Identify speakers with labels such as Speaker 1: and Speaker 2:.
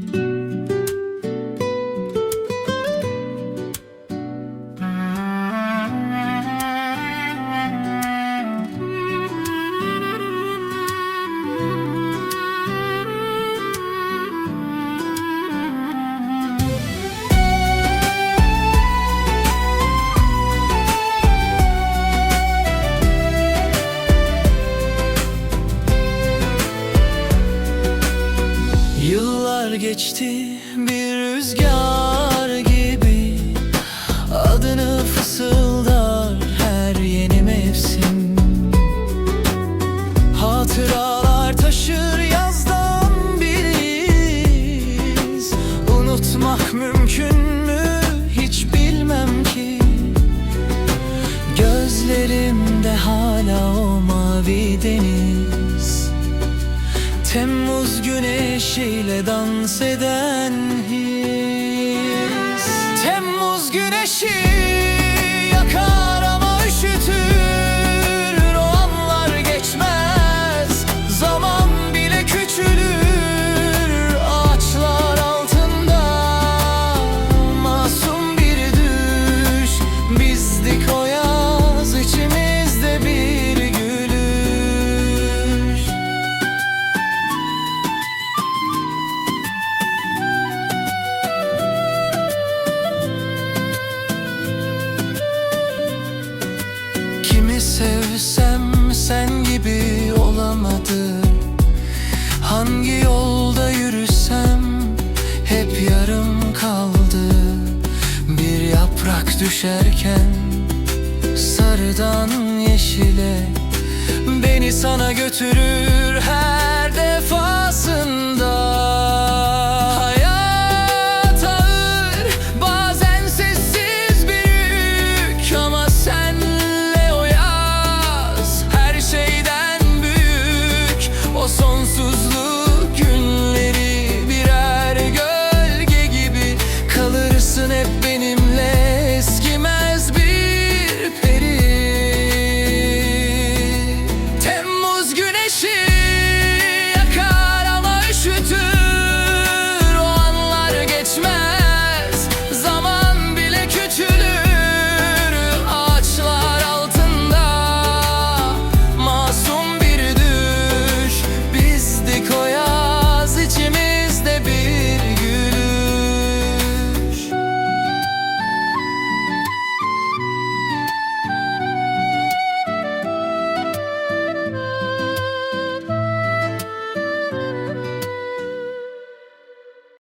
Speaker 1: Thank you. Yıllar geçti bir rüzgar gibi. Adını fısıldar her yeni mevsim. Hatıralar taşır yazdan biz Unutmak mümkün mü? Hiç bilmem ki. Gözlerimde hala o mavi deniz Temmuz güneşiyle dans eden his. Temmuz güneşi Sevsem sen gibi olamadım. Hangi yolda yürüsem hep yarım kaldı. Bir yaprak düşerken sarıdan yeşile Beni sana götürür